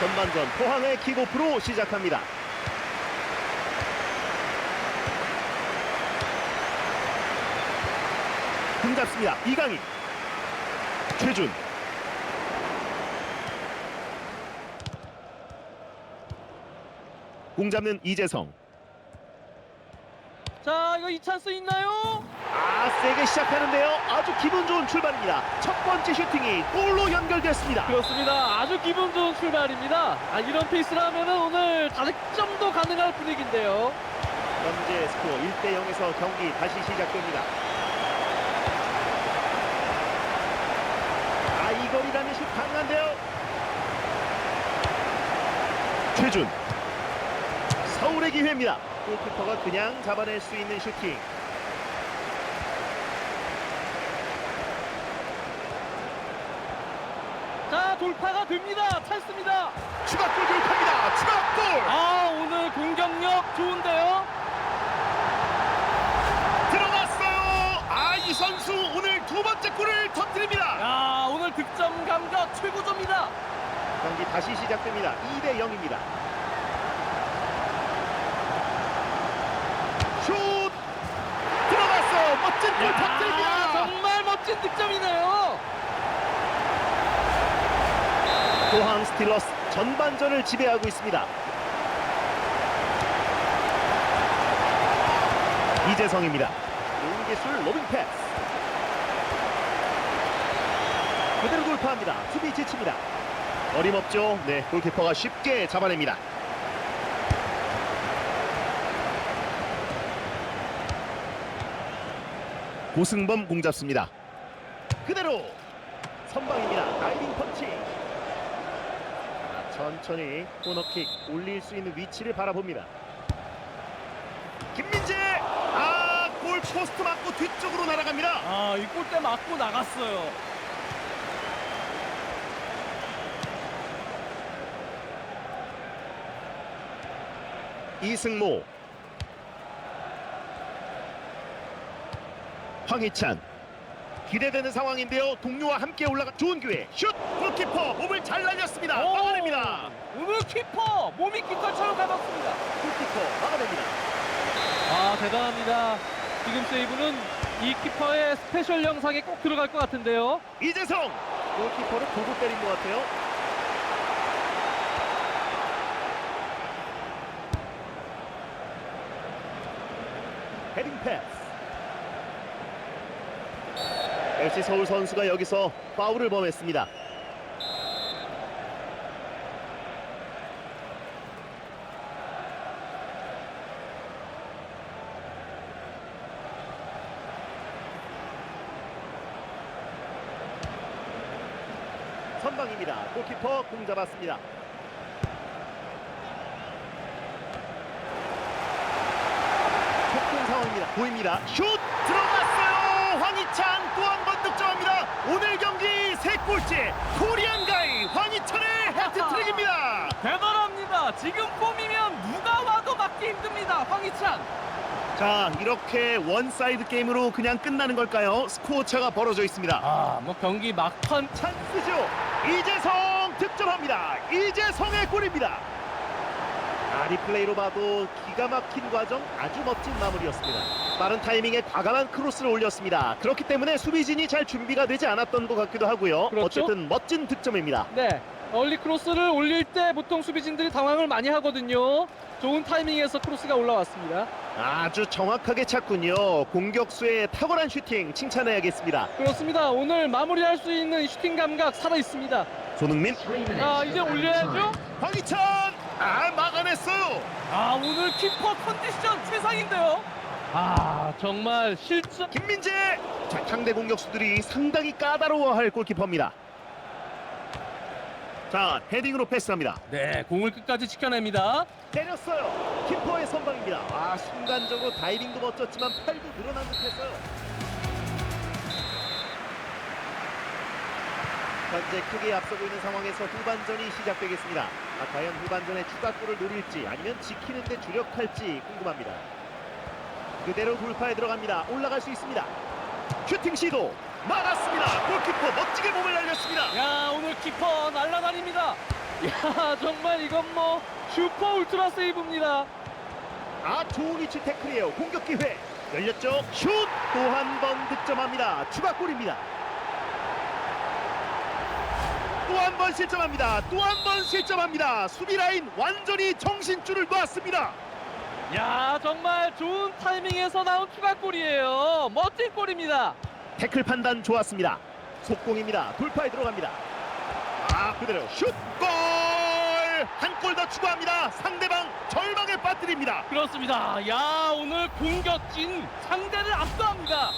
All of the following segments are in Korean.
전반전 포항의 킥오프로 시작합니다. 공 잡습니다. 이강인. 최준. 공 잡는 이재성. 자 이거 이 찬스 있나요? 아 세게 시작하는데요. 아주 기분 좋은 출발입니다. 첫 번째 슈팅이 골로 연결됐습니다. 그렇습니다. 아주 기분 좋은 출발입니다. 아, 이런 페이스라면 오늘 다득점도 가능할 분위기인데요. 현재 스코어 1대 0에서 경기 다시 시작됩니다. 아, 이 거리라는 슛 강한데요. 최준. 서울의 기회입니다. 골키퍼가 그냥 잡아낼 수 있는 슈팅. 자 돌파가 됩니다. 찬스입니다. 추가골 기록합니다. 추가골. 아 오늘 공격력 좋은데요. 들어갔어요. 아, 이 선수 오늘 두 번째 골을 터뜨립니다. 야 오늘 득점 감각 최고조입니다. 경기 다시 시작됩니다. 2대 0입니다. 슛 들어갔어. 멋진 골 야, 터뜨립니다. 정말 멋진 득점이네요. 포항 스틸러스 전반전을 지배하고 있습니다. 이재성입니다. 좋은 기술 로빙 패스. 그대로 돌파합니다. 수비 지칩니다. 어림없죠. 네, 골키퍼가 쉽게 잡아냅니다. 고승범 공 잡습니다. 그대로 선방입니다. 다이빙. 자, 천천히 코너킥 올릴 수 있는 위치를 바라봅니다. 김민재 아, 골 포스트 맞고 뒤쪽으로 날아갑니다. 아 이 골대 맞고 나갔어요. 이승모 황희찬 기대되는 상황인데요. 동료와 함께 올라가 좋은 기회. 슛! 골키퍼 몸을 잘 날렸습니다. 오, 막아냅니다. 오늘 키퍼 몸이 깃털처럼 가볍습니다. 골키퍼 막아냅니다. 아 대단합니다. 지금 세이브는 이 키퍼의 스페셜 영상에 꼭 들어갈 것 같은데요. 이재성! 골키퍼를 보고 때린 것 같아요 헤딩 패스 FC 서울 선수가 여기서 파울을 범했습니다 선방입니다. 골키퍼 공 잡았습니다. 촉공 상황입니다. 보입니다. 슛 들어갔어요. 황희찬 또 한 번 득점합니다. 오늘 경기 세 골째 코리안 가이 황희찬의 해트트릭입니다. 대단합니다. 지금 폼이면 누가 와도 막기 힘듭니다. 황희찬. 자 이렇게 원사이드 게임으로 그냥 끝나는 걸까요? 스코어 차가 벌어져 있습니다. 아, 뭐 경기 막판 찬스죠. 이재성 득점합니다. 이재성의 골입니다. 아, 리플레이로 봐도 기가 막힌 과정 아주 멋진 마무리였습니다. 빠른 타이밍에 과감한 크로스를 올렸습니다. 그렇기 때문에 수비진이 잘 준비가 되지 않았던 것 같기도 하고요. 그렇죠. 어쨌든 멋진 득점입니다. 네. 얼리 크로스를 올릴 때 보통 수비진들이 당황을 많이 하거든요. 좋은 타이밍에서 크로스가 올라왔습니다. 아주 정확하게 찼군요. 공격수의 탁월한 슈팅 칭찬해야겠습니다. 그렇습니다. 오늘 마무리할 수 있는 슈팅 감각 살아 있습니다. 손흥민, 아, 이제 올려야죠. 황희찬, 아 막아냈어요. 아, 오늘 키퍼 컨디션 최상인데요. 아, 정말 실점 김민재! 자 상대 공격수들이 상당히 까다로워할 골키퍼입니다. 자 헤딩으로 패스합니다. 네, 공을 끝까지 지켜냅니다. 때렸어요. 키퍼의 선방입니다. 아 순간적으로 다이빙도 멋졌지만 팔도 늘어난 듯했어요 현재 크게 앞서고 있는 상황에서 후반전이 시작되겠습니다 아, 과연 후반전에 추가골을 노릴지 아니면 지키는데 주력할지 궁금합니다 그대로 돌파에 들어갑니다 올라갈 수 있습니다 슈팅 시도 막았습니다 골키퍼 멋지게 몸을 날렸습니다 야, 오늘 키퍼 날라다닙니다. 야 정말 이건 뭐 슈퍼 울트라 세이브입니다. 아 좋은 위치 태클이에요. 공격 기회 열렸죠. 슛 또 한 번 득점합니다. 추가골입니다. 또 한 번 실점합니다. 또 한 번 실점합니다. 수비 라인 완전히 정신줄을 놓았습니다. 야 정말 좋은 타이밍에서 나온 추가골이에요. 멋진 골입니다. 태클 판단 좋았습니다. 속공입니다. 돌파에 들어갑니다. 아 그대로 슛 골! 한 골 더 추가합니다. 상대방 절망에 빠뜨립니다. 그렇습니다. 야 오늘 공격진 상대를 압도합니다.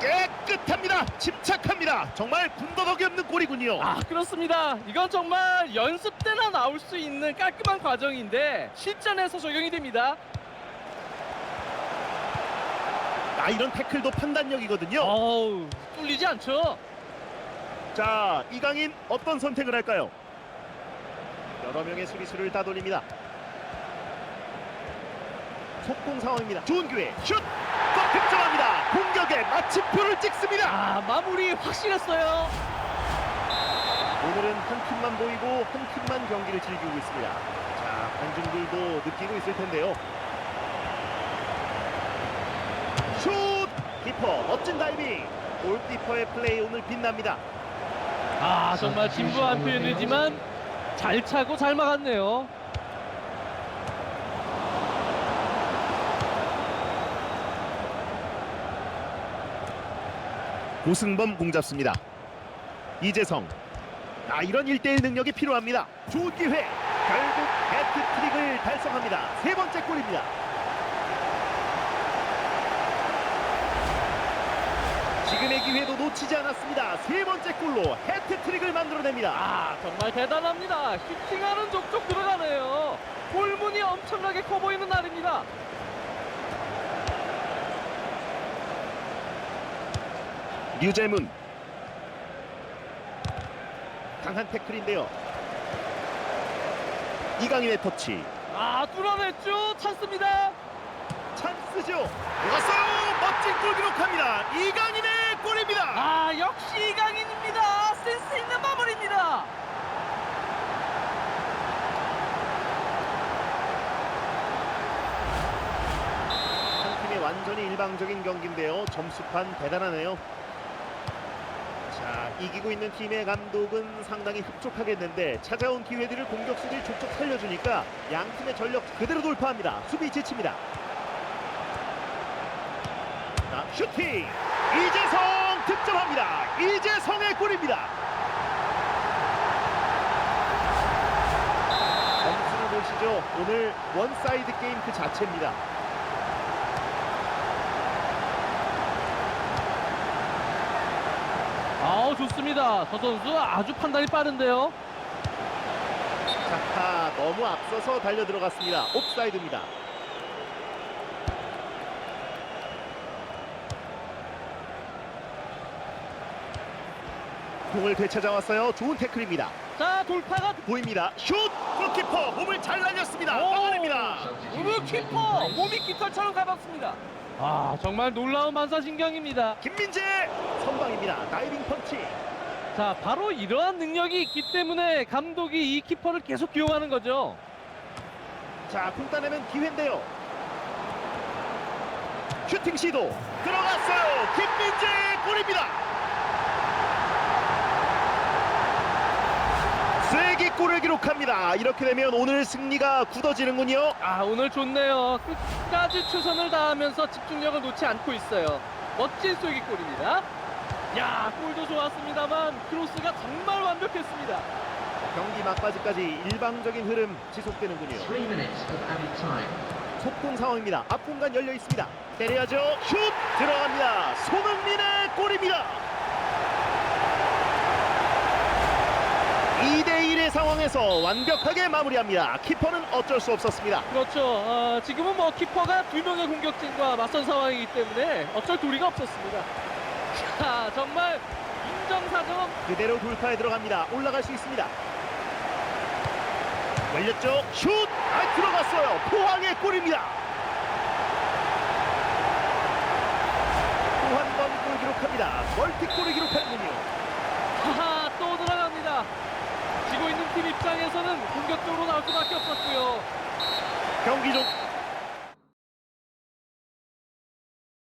깨끗합니다. 침착합니다. 정말 군더더기 없는 골이군요. 아 그렇습니다. 이건 정말 연습 때나 나올 수 있는 깔끔한 과정인데 실전에서 적용이 됩니다. 아 이런 태클도 판단력이거든요. 어우 뚫리지 않죠. 자 이강인 어떤 선택을 할까요? 여러 명의 수비수를 따돌립니다. 속공 상황입니다. 좋은 기회 슛! 또 득점합니다. 공격에 마침표를 찍습니다. 아 마무리 확실했어요. 오늘은 한 팀만 보이고 한 팀만 경기를 즐기고 있습니다. 자 관중들도 느끼고 있을 텐데요. 슛! 키퍼 멋진 다이빙. 골키퍼의 플레이 오늘 빛납니다. 아 정말 진부한 표현이지만 잘 차고 잘 막았네요. 고승범 공 잡습니다. 이재성. 아 이런 1대1 능력이 필요합니다. 좋은 기회. 결국 해트트릭을 달성합니다. 세 번째 골입니다. 지금의 기회도 놓치지 않았습니다. 세 번째 골로 해트트릭을 만들어냅니다. 아 정말 대단합니다. 슈팅하는 족족 들어가네요. 골문이 엄청나게 커 보이는 날입니다. 류재문. 강한 태클인데요. 이강인의 터치. 아 뚫어냈죠. 찬스입니다. 찬스죠. 들어갔어요. 멋진 골 기록합니다. 이강인의 골입니다. 아 역시 이강인입니다. 센스 있는 마무리입니다. 한 팀이 완전히 일방적인 경기인데요. 점수판 대단하네요. 자, 이기고 있는 팀의 감독은 상당히 흡족하겠는데 찾아온 기회들을 공격수들이 족족 살려주니까 양 팀의 전력 그대로 돌파합니다. 수비 지칩니다. 자, 슈팅! 이재성 득점합니다. 이재성의 골입니다. 점수를 보시죠. 오늘 원사이드 게임 그 자체입니다. 아우 좋습니다. 저 선수 아주 판단이 빠른데요. 자하 너무 앞서서 달려 들어갔습니다. 옵사이드입니다. 공을 되찾아왔어요. 좋은 태클입니다. 자 돌파가 보입니다. 슛! 골키퍼 몸을 잘 날렸습니다. 오! 막아냅니다. 우르 키퍼 몸이 깃털처럼 가봤습니다. 아 정말 놀라운 만사신경입니다. 김민재 선방입니다. 다이빙 펀치. 자 바로 이러한 능력이 있기 때문에 감독이 이 키퍼를 계속 기용하는 거죠. 자, 공 따내면 기회인데요. 슈팅 시도 들어갔어요. 김민재 골입니다. 세기 골을 기록합니다. 이렇게 되면 오늘 승리가 굳어지는군요. 아 오늘 좋네요. 끝까지 최선을 다하면서 집중력을 놓지 않고 있어요. 멋진 쐐기골입니다. 야 골도 좋았습니다만 크로스가 정말 완벽했습니다. 경기 막바지까지 일방적인 흐름 지속되는군요. Three minutes of added time. 속공 상황입니다. 앞 공간 열려 있습니다. 때려야죠. 슛 들어갑니다. 손흥민의 골입니다. 2대 1 의 상황에서 완벽하게 마무리합니다. 키퍼는 어쩔 수 없었습니다. 그렇죠. 어, 지금은 뭐 키퍼가 두 명의 공격진과 맞선 상황이기 때문에 어쩔 도리가 없었습니다. 자 정말 인정사정 그대로 돌파에 들어갑니다. 올라갈 수 있습니다. 열렸죠. 슛! 아, 들어갔어요. 포항의 골입니다. 또 한 번 골 기록합니다. 멀티골을 기록하는군요. 하하 있는 팀 입장에서는 공격적으로 나올 수밖에 없었고요. 경기 중